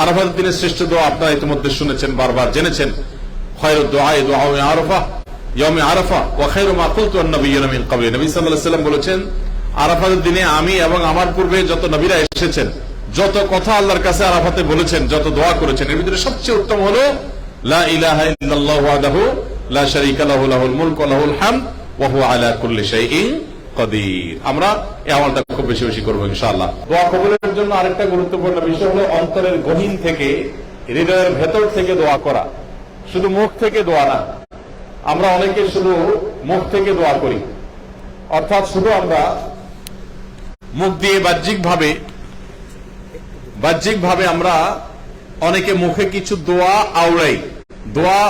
আরাফাতের দিনের শ্রেষ্ঠ দোয়া আপনারা ইতিমধ্যে শুনেছেন, বারবার জেনেছেন। এবং আমার পূর্বে যত নবীরা এসেছেন, যত কথা আল্লাহর বলেছেন, যত দোয়া করেছেন সবচেয়ে উত্তম হলো কদির। আমরা এই আমলটা খুব বেশি বেশি করব, ইনশাআল্লাহ। দোয়া কবুলের জন্য আরেকটা গুরুত্বপূর্ণ বিষয় হলো অন্তরের গহীন থেকে, হৃদয়ের ভেতর থেকে দোয়া করা। শুধু মুখ থেকে দোয়া না, আমরা অনেকে শুধু মুখ থেকে দোয়া করি। অর্থাৎ শুধু আমরা মুখ দিয়ে বাহ্যিক ভাবে বাহ্যিক ভাবে আমরা অনেকে মুখে কিছু দোয়া আওড়াই, দোয়া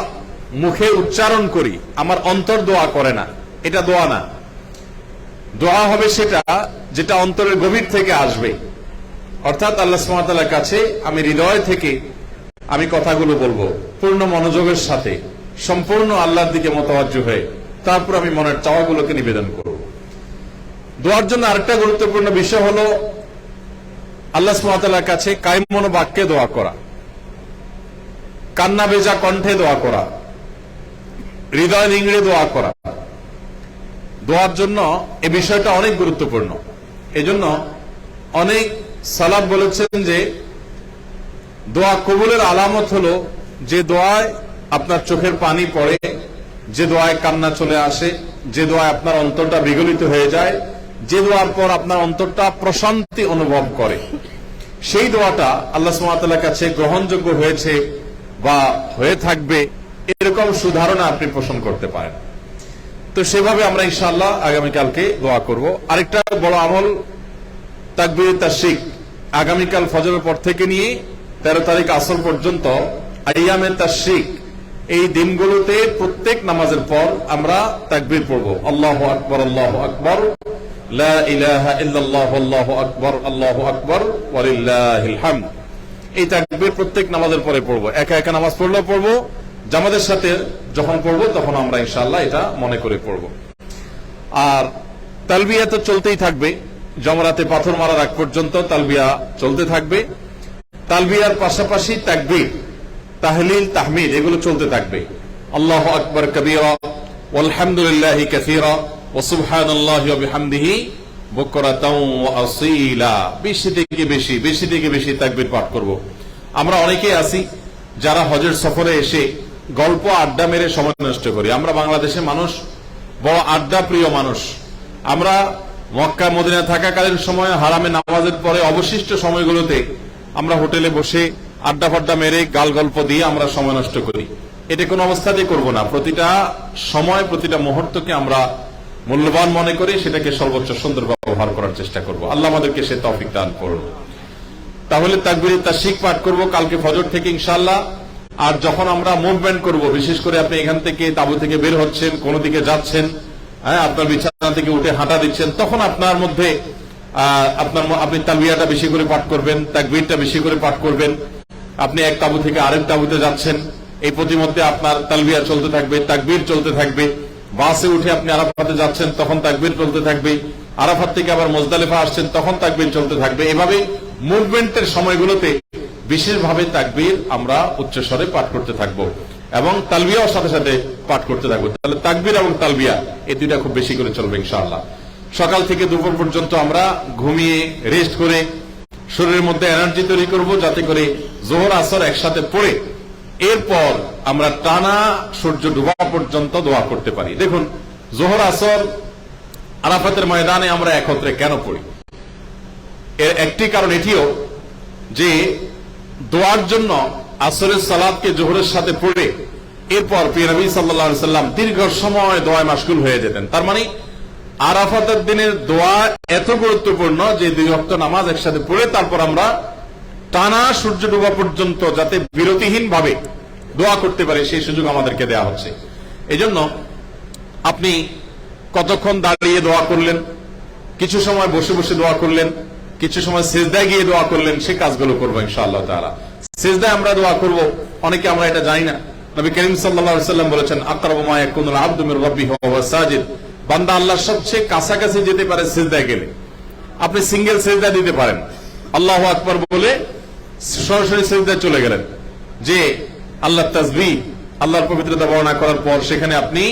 মুখে উচ্চারণ করি, আমার অন্তর দোয়া করে না, এটা দোয়া না। দোয়া হবে সেটা যেটা অন্তরের গভীর থেকে আসবে। অর্থাৎ আল্লাহ সুমাতার কাছে আমি হৃদয় থেকে আমি কথাগুলো বলব, পূর্ণ মনোযোগের সাথে, সম্পূর্ণ আল্লাহর দিকে মতবাজ্য হয়ে, তারপর আমি মনের চাওয়াগুলোকে নিবেদন করব। দোয়ার জন্য আরেকটা গুরুত্বপূর্ণ বিষয় হলো, আল্লাহ সুমাতার কাছে কায়মন বাক্যে দোয়া করা। কান্না বেজা কণ্ঠে দোয়া করা। হৃদয় নিংড়ে দোয়া করা। দোয়ার জন্য এ বিষয়টা অনেক গুরুত্বপূর্ণ। এজন্য অনেক সালাদ বলেছেন যে, দোয়া কবুলের আলামত হলো যে দোয়ায় আপনার চোখের পানি পড়ে, যে দোয়ায় কান্না চলে আসে, যে দোয়ায় আপনার অন্তরটা বিগলিত হয়ে যায়, যে দোয়ার পর আপনার অন্তরটা প্রশান্তি অনুভব করে। সেই দোয়াটা আল্লাহ সুমাতার কাছে গ্রহণযোগ্য হয়েছে বা হয়ে থাকবে, এরকম সুধারণা আপনি পোষণ করতে পারেন। তো সেভাবে আমরা ইনশাআল্লাহ আগামীকালকে দোয়া করব। আরেকটা বড় আমল, তাকবির তাশিক আগামীকাল ফজরের পর থেকে নিয়ে তেরো তারিখ আসর পর্যন্ত আইয়ামে তাশিক এই দিনগুলোতে প্রত্যেক নামাজের পর আমরা তাকবির পড়ব। আল্লাহ আকবর আল্লাহ আকবর। আকবর, আল্লাহু আকবর এই তাকবির প্রত্যেক নামাজের পরে পড়ব। একা একা নামাজ পড়লেও পড়ব জামাতের সাথে যখন পড়ব, তখন আমরা ইনশাল্লাহ এটা মনে করে পড়ব। আর তালবিয়া তো চলতেই থাকবে। জমরাতে পাথর মারার আগ পর্যন্ত তালবিয়া চলতে থাকবে। তালবিয়ার পাশাপাশি তাকবির, তাহলিল, তাহমিদ, এগুলো চলতে থাকবে। আল্লাহ আকবর কবিরা আলহামদুলিল্লাহ কাসীরা আসীলা। বেশি থেকে বেশি বেশি থেকে বেশি তাকবীর পাঠ করব। আমরা অনেকেই আছি যারা হজের সফরে এসে গল্প, আড্ডা মেরে সময় নষ্ট করি। আমরা বাংলাদেশের মানুষ, বড় আড্ডা প্রিয় মানুষ। আমরা মক্কা মদিনা থাকাকালীন সময় হারামে নামাজের পরে অবশিষ্ট সময়গুলোতে আমরা হোটেলে বসে আড্ডা ফাড্ডা মেরে গাল গল্প দিয়ে আমরা সময় নষ্ট করি। এটা কোনো অবস্থাতেই করব না। প্রতিটা সময়, প্রতিটা মুহূর্তকে আমরা মূল্যবান মনে করি, সেটাকে সর্বোচ্চ সুন্দর ব্যবহার করার চেষ্টা করব। আল্লাহ আমাদেরকে সে তফিক দান করুন। তাহলে তাকবির তাশিক পাঠ করব। কালকে ফজর থেকে ইনশাআল্লাহ আর যখন আমরা মুভমেন্ট করব, বিশেষ করে আপনি এখান থেকে তাবু থেকে বের হচ্ছেন, কোন দিকে যাচ্ছেন হ্যাঁ আপনার বিছানা থেকে উঠে হাঁটা দিচ্ছেন, তখন আপনার মধ্যে আপনার আপনি তালবিয়াটা বেশি করে পাঠ করবেন, তাকবীরটা বেশি করে পাঠ করবেন। আপনি এক তাবু থেকে আরেক তাবুতে যাচ্ছেন, এই প্রতিমধ্যে আপনার তালবিয়া চলতে থাকবে, তাকবীর চলতে থাকবে। বাসে উঠে আপনি আরাফাতে যাচ্ছেন, তখন তাকবীর চলতে থাকবে। আরাফাত থেকে আবার মোজদালেফা আসছেন, তখন তাকবীর চলতে থাকবে। এভাবে মুভমেন্টের সময়গুলোতে বিশেষভাবে তাকবীর আমরা উচ্চস্বরে পাঠ করতে থাকব এবং তালবিয়াও সাথে সাথে পাঠ করতে থাকব। তাহলে তাকবীর এবং তালবিয়া, এই দুইটা খুব বেশি করে চলবে ইনশাআল্লাহ। সকাল থেকে দুপুর পর্যন্ত আমরা ঘুমিয়ে রেস্ট করে, শরীরের মধ্যে এনার্জি তৈরি করব যাতে করে জোহর, আসর একসাথে পড়ে এরপর আমরা টানা সূর্য ডুবা পর্যন্ত দোয়া করতে পারি। দেখুন, জোহর, আসর, আরাফাতের ময়দানে আমরা একত্রে কেন পড়ি? এর একটি কারণ এটিও যে দোয়ার জন্য আসরের সালাদকে জোহরের সাথে পড়ে এরপর পিয়ানবী সাল্লা সাল্লাম দীর্ঘ সময় দোয়ায় মাসগুল হয়ে যেতেন। তার মানে আরাফাতের দিনের দোয়া এত গুরুত্বপূর্ণ যে দুই অক্ত নামাজ একসাথে পড়ে তারপর আমরা টানা সূর্য ডুবা পর্যন্ত যাতে বিরতিহীন ভাবে দোয়া করতে পারে, সেই সুযোগ আমাদেরকে দেয়া হচ্ছে। এজন্য আপনি কতক্ষণ দাঁড়িয়ে দোয়া করলেন, কিছু সময় বসে বসে দোয়া করলেন কিছু সময় সেজদায় গিয়ে দোয়া করলেন, সে কাজগুলো করব ইনশাআল্লাহ তাআলা। সেজদায় আমরা দোয়া করব, অনেকে আমরা এটা জানি না। নবী করিম সাল্লাম বলেছেন, আকরাবু মা ইয়াকুনুল আবদু মির রাব্বিহি ওয়া হুয়া সাজিদ। বান্দা আল্লাহর সবচেয়ে কাছাকাছি যেতে পারে সেজদায় গেলে। আপনি সিঙ্গেল সেজদা দিতে পারেন। আল্লাহু আকবার বলে সরাসরি সেজদায় চলে গেলেন। যে আল্লাহ তাজবি আল্লাহর পবিত্রতা বর্ণনা করার পর সেখানে আপনি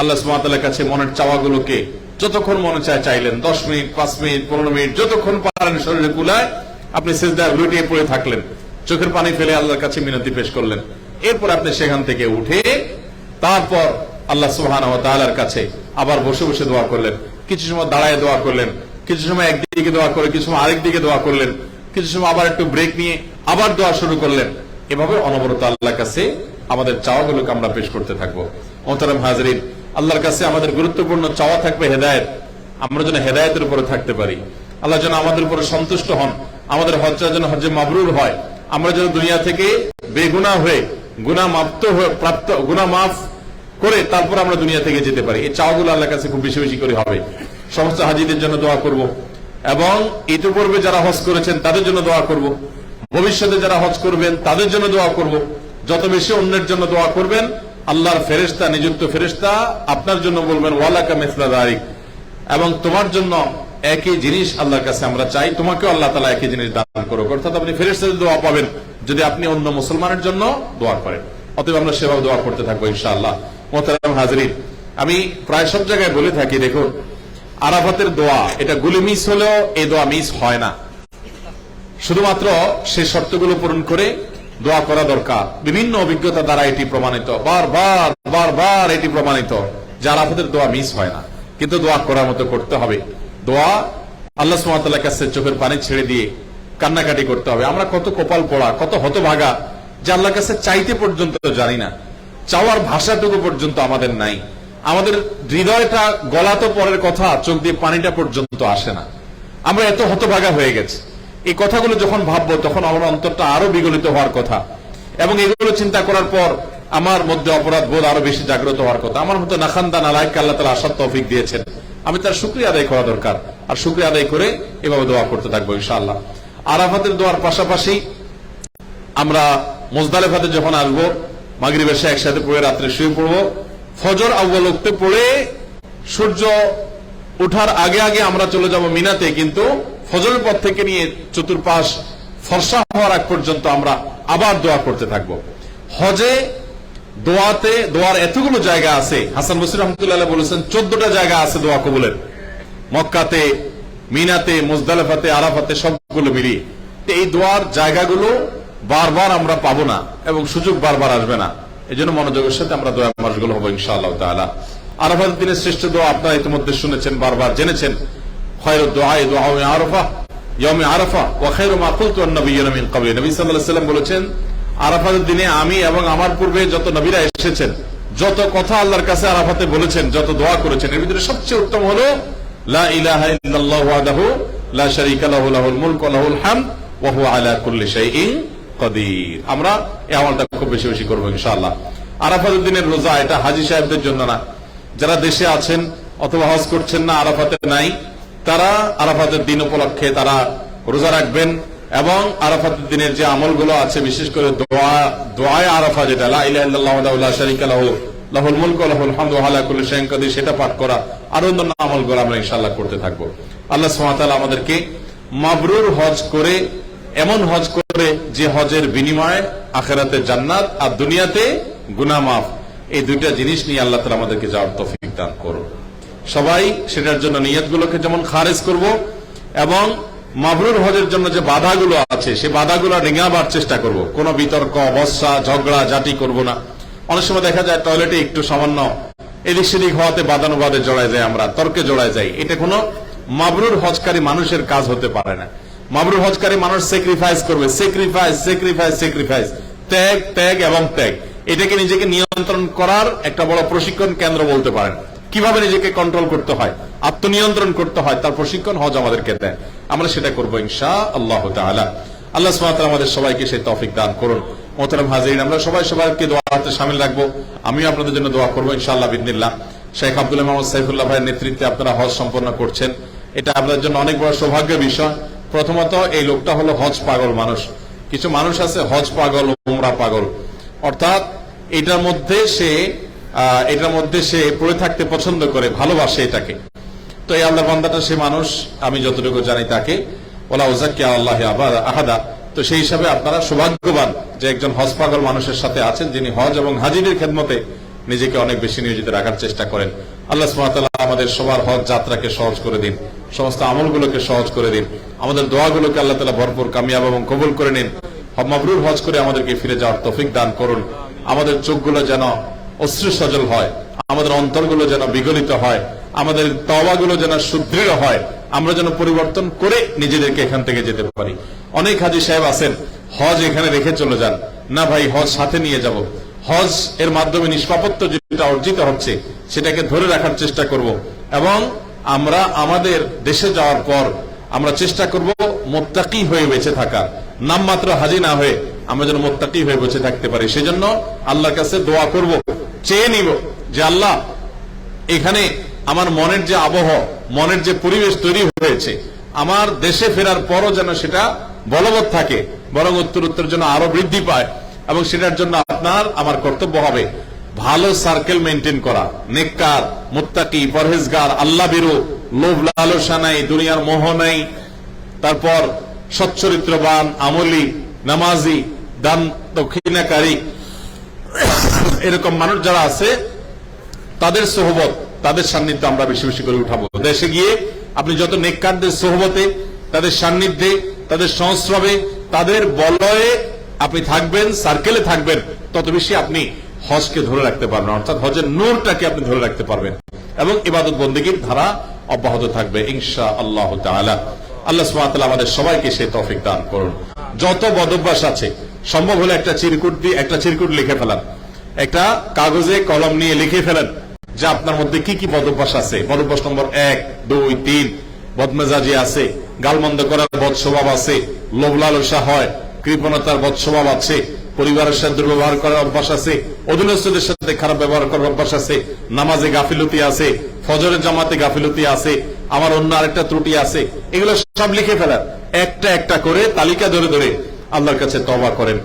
আল্লাহ সুমাতার কাছে মনের চাওয়াগুলোকে যতক্ষণ মনে চায় চাইলেন, দশ মিনিট, পাঁচ মিনিট, পনেরো মিনিট, যতক্ষণ পারেন শরীরে কুলায়, আপনি সেজদায় লুটিয়ে পড়ে থাকলেন। চোখের পানি ফেলে আল্লাহর কাছে মিনতি পেশ করলেন। এরপর আপনি সেখান থেকে উঠে, তারপর আল্লাহ সুহান কাছে আবার বসে বসে দোয়া করলেন। কিছু সময় দাঁড়ায় দোয়া করলেন, কিছু সময় একদিকে দোয়া করে, কিছু সময় আরেক দিকে দোয়া করলেন, কিছু সময় আবার একটু ব্রেক নিয়ে আবার দোয়া শুরু করলেন। এভাবে অনবরত আল্লাহর কাছে আমাদের চাওয়াগুলোকে আমরা পেশ করতে থাকব। মোহতারাম হাজরিন আল্লাহর কাছে আমাদের গুরুত্বপূর্ণ চাওয়া থাকবে হেদায়ত। আমরা যেন হেদায়তের উপরে থাকতে পারি। আল্লাহ যেন আমাদের উপরে সন্তুষ্ট হন। আমাদের হজ্জা যেন হজ্জে মাবরুর হয়। আমরা যেন দুনিয়া থেকে বেগুনা হয়ে গুনা মাপ্ত হয়ে, প্রাপ্ত গুনা মাফ করে তারপর আমরা দুনিয়া থেকে যেতে পারি। এই চাওয়াগুলো আল্লাহর কাছে খুব বেশি বেশি করে হবে। সমস্ত হাজিদের জন্য দোয়া করব। এবং ইতিপূর্বে যারা হজ করেছেন, তাদের জন্য দোয়া করব। ভবিষ্যতে যারা হজ করবেন, তাদের জন্য দোয়া করব। যত বেশি অন্যের জন্য দোয়া করবেন আল্লাহর ফেরেস্তা নিযুক্ত ফেরেস্তা আপনার জন্য বলবেন, ওয়ালাকা মেসলা দারিক। এবং তোমার জন্য একই জিনিস আল্লাহর কাছে আমরা চাই, তোমাকেও আল্লাহ তালা একই জিনিস দান করো অর্থাৎ আপনি ফেরেস্তাদের দোয়া পাবেন, যদি আপনি অন্য মুসলমানের জন্য দোয়া করেন। অতএব আমরা সেভাবে দোয়া করতে থাকব, ইনশাআল্লাহ। মোহতারাম হাজরিন, আমি প্রায় সব জায়গায় বলে থাকি, দেখুন, আরাফাতের দোয়া, এটা গুলি মিস হলেও এই দোয়া মিস হয় না। শুধুমাত্র সে শর্তগুলো পূরণ করে দোয়া করা দরকার। বিভিন্ন অভিজ্ঞতা দ্বারা এটি প্রমাণিত। বারবার বারবার এটি প্রমাণিত। যে আরাফাতের দোয়া মিস হয় না। কিন্তু দোয়া করার মতো করতে হবে। দোয়া আল্লাহ সুমাতার কাছে চোখের পানি ছেড়ে দিয়ে কান্নাকাটি করতে হবে। আমরা কত কপাল পড়া, কত হতভাগা, যে আল্লাহর কাছে চাইতে পর্যন্ত জানি না। চাওয়ার ভাষাটুকু পর্যন্ত আমাদের নাই। আমাদের হৃদয়টা গলা তো পরের কথা, চোখ দিয়ে পানিটা পর্যন্ত আসে না। আমরা এত হতভাগা হয়ে গেছি। এই কথাগুলো যখন ভাববো, তখন আমার অন্তরটা আরও বিগলিত হওয়ার কথা। এবং এগুলো চিন্তা করার পর আমার মধ্যে অপরাধ বোধ আরও বেশি জাগ্রত হওয়ার কথা। আমার মতো নাখান্দা নালায়ক আল্লাহ তালা আসার তৌফিক দিয়েছেন। আমি তার শুক্রিয়া আদায় করা দরকার। আর শুক্রিয়া আদায় করে এভাবে দোয়া করতে থাকব ইনশাআল্লাহ। আরাফাতের দোয়ার পাশাপাশি আমরা মোজদালেফাতে যখন আসব মাগরিব এসে একসাথে পড়ে রাত্রে শুয়ে পড়ব, ফজর আউ্বাল উঠতে পড়ে সূর্য ওঠার আগে আগে আমরা চলে যাব মিনাতে, কিন্তু ফজরের পর থেকে নিয়ে চতুর্পাশ ফর্সা হওয়ার আগ পর্যন্ত আমরা আবার দোয়া করতে থাকব। হজে দোয়াতে, দোয়ার এতগুলো জায়গা আছে, হাসান বসির রহমতুল্লাহ বলেছেন, চোদ্দটা জায়গা আছে দোয়া কবুলের। মক্কাতে, মিনাতে, মুজদালেফাতে, আরাফাতে সবগুলো মিলিয়ে। এই দোয়ার জায়গাগুলো বারবার আমরা পাবো না এবং সুযোগ বারবার আসবে না। এই জন্য মনোযোগের সাথে আমরা দোয়া মাসগুলো হব ইনশাআল্লাহ তাআলা। আরাফাতের দিনের শ্রেষ্ঠ দোয়া আপনারা ইতিমধ্যে শুনেছেন, বারবার জেনেছেন। আরফা ইয়মে আরাফা ওয়া খায়রু মা কুলতু আন-নাবিয়্যুনা মিন ক্বাবলি নবী আলাইহি সাল্লাম বলেছেন দিনে আমি এবং আমার পূর্বে যত নবীরা এসেছেন, যত কথা আল্লাহর কাছে আরাফাতে বলেছেন, যত দোয়া করেছেন, এর ভিতরে সবচেয়ে উত্তম হলো, লা ইলাহা ওয়াহদাহু লা শারীকা লাহু, লাহুল মুলকু ওয়া লাহুল হামদ, ওয়া হুয়া আলা কুল্লি শাইইন কদির। আমরা এই আমলটা খুব বেশি বেশি করব ইনশাআল্লাহ। আরাফাতের দিনের রোজা এটা হাজি সাহেবদের জন্য না। যারা দেশে আছেন অথবা হজ করছেন না, আরাফাতে নাই। তারা আরাফাতের দিন উপলক্ষে তারা রোজা রাখবেন এবং আরাফাতের দিনের যে আমলগুলো আছে, বিশেষ করে আরাফা যেটা সেটা পাঠ করা আর অন্যান্য আমলগুলো আমরা ইনশাআল্লাহ করতে থাকব। আল্লাহ তাআলা আমাদেরকে মাবরুর হজ করে, এমন হজ করে যে হজের বিনিময়ে আখেরাতে জান্নাত আর দুনিয়াতে গুনা মাফ। এই দুইটা জিনিস নিয়ে আল্লাহ তালা আমাদেরকে যাওয়ার তফিক দান করুন। সবাই সেটার জন্য নিয়তগুলোকে যেমন খারেজ করব এবং মাবরুর হজের জন্য যে বাধাগুলো আছে, সে বাধাগুলো ডিঙাবার চেষ্টা করব। কোনো বিতর্ক বর্ষা ঝগড়া, জাতি করব না। অনেক সময় দেখা যায় টয়লেটে একটু সামান্য এদিক সেদিক হওয়াতে বাদানুবাদে জড়ায় যায় আমরা, তর্কে জড়ায় যাই। এটা কোনো মাবরুর হজকারী মানুষের কাজ হতে পারে না। মাবরুর হজকারী মানুষ স্যাক্রিফাইস করবে। স্যাক্রিফাইস স্যাক্রিফাইস স্যাক্রিফাইস ত্যাগ ত্যাগ এবং ত্যাগ। এটাকে নিজেকে নিয়ন্ত্রণ করার একটা বড় প্রশিক্ষণ কেন্দ্র বলতে পারেন। কীভাবে নিজেকে কন্ট্রোল করতে হয়, আত্মনিয়ন্ত্রণ করতে হয়, তার প্রশিক্ষণ হজ আমাদেরকে দেয়। আমরা সেটা করব ইনশা আল্লাহ তাআলা। আল্লাহ সুবহানাহু আমাদের সবাইকে সেই তৌফিক দান করুন। মোহতারাম হাজিরিন, আমরা সবাই সবাইকে দোয়াতে শামিল রাখব। আমিও আপনাদের জন্য দোয়া করব ইনশাআল্লাহ বিদিনিল্লাহ শেখ আব্দুল মোহাম্মদ সাইফুল্লাহ ভাইয়ের নেতৃত্বে আপনারা হজ সম্পন্ন করছেন। এটা আপনাদের জন্য অনেক বড় সৌভাগ্যের বিষয়। প্রথমত এই লোকটা হলো হজ পাগল মানুষ। কিছু মানুষ আছে হজ পাগল, উমরা পাগল। অর্থাৎ এটার মধ্যে সে এটার মধ্যে সে পড়ে থাকতে পছন্দ করে, ভালোবাসে এটাকে। তো এই আল্লাহ বান্দাটা সে মানুষ, আমি যতটুকু জানি তাকে। ওলা ওজাক্কি আল্লাহ আবার আহাদা। তো সেই হিসাবে আপনারা সৌভাগ্যবান যে একজন হজ পাগল মানুষের সাথে আছেন, যিনি হজ এবং হাজিদের খেদমতে নিজেকে অনেক বেশি নিয়োজিত রাখার চেষ্টা করেন। আল্লাহ সুবহানাহু আমাদের সবার হজ যাত্রাকে সহজ করে দিন, সমস্ত আমলগুলোকে সহজ করে দিন। আমাদের দোয়াগুলোকে আল্লাহ তালা ভরপুর, কামিয়াব এবং কবুল করে নিন। মাবরুর হজ করে আমাদেরকে ফিরে যাওয়ার তৌফিক দান করুন। আমাদের চোখগুলো যেন অশ্রু সজল হয়। আমাদের অন্তরগুলো যেন বিগলিত হয়, আমাদের তবাগুলো যেন সুদৃঢ় হয়, আমরা যেন পরিবর্তন করে নিজেদেরকে এখান থেকে যেতে পারি। অনেক হাজি সাহেব আছেন, হজ এখানে রেখে চলে যান। না ভাই, হজ সাথে নিয়ে যাব। হজ এর মাধ্যমে নিষ্পাপত্য যেটা অর্জিত হচ্ছে, সেটাকে ধরে রাখার চেষ্টা করব। এবং আমরা আমাদের দেশে যাওয়ার পর আমরা চেষ্টা করব মোত্তাকি হয়ে বেঁচে থাকা। নামমাত্র হাজি না হয়ে আমরা যেন মোত্তাকি হয়ে বসে থাকতে পারি। সেজন্য আল্লাহর কাছে দোয়া করব, চেয়ে নিব যে আল্লাহ, এখানে আমার মনের যে আবহ, মনের যে পরিবেশ তৈরি হয়েছে, আমার দেশে ফেরার পরও যেন সেটা বলবৎ থাকে, বরং উত্তর উত্তর যেন আরও বৃদ্ধি পায় এবং সেটার জন্য আপনার, আমার কর্তব্য হবে ভালো সার্কেল মেনটেন করা। নেককার, মুত্তাকি, পরহেজগার, আল্লাহ বিরু, লোভ লালসা নাই, দুনিয়ার মোহ নাই, তারপর সচ্চরিত্রবান, আমলি, নামাজি দান দক্ষিণাকারী এরকম মানুষ যারা আছে, তাদের সোহবত, তাদের সান্নিধ্য আমরা বেশি বেশি করে উঠাবো। দেশে গিয়ে আপনি যত নেককারদের সোহবতে, তাদের সান্নিধ্যে, তাদের সংস্রবে, তাদের বলয়ে আপনি থাকবেন সার্কেলে থাকবেন, তত বেশি আপনি হজকে ধরে রাখতে পারবেন অর্থাৎ হজের নূরটাকে আপনি ধরে রাখতে পারবেন। এবং ইবাদত বন্দীগীর ধারা অব্যাহত থাকবে ইনশা আল্লাহ আল্লাহ সুবহানাহু আমাদের সবাইকে সেই তফিক দান করুন। যত বদভ্যাস আছে সম্ভব হলে একটা চিরকুট দিয়ে, একটা চিরকুট লিখে ফেলান। একটা কাগজে কলম নিয়ে লিখে ফেলেন যে আপনার মধ্যে কি কি বদভ্যাস আছে। বদভ্যাস নম্বর এক, দুই, তিন, বদমেজাজি আছে, গালমন্দ করার বদ স্বভাব আছে লোভ লালসা হয়, কৃপণতার বদ স্বভাব আছে, পরিবারের সাথে দুর্ব্যবহার করার অভ্যাস আছে, অধীনস্থদের সাথে খারাপ ব্যবহার করার অভ্যাস আছে, নামাজে গাফিলতি আছে, ফজরের জামাতে গাফিলতি আছে, আমার অন্য আরেকটা ত্রুটি আছে, এগুলো সব লিখে ফেলার একটা একটা করে তালিকা ধরে ধরে আল্লাহর কাছে তবা করেন।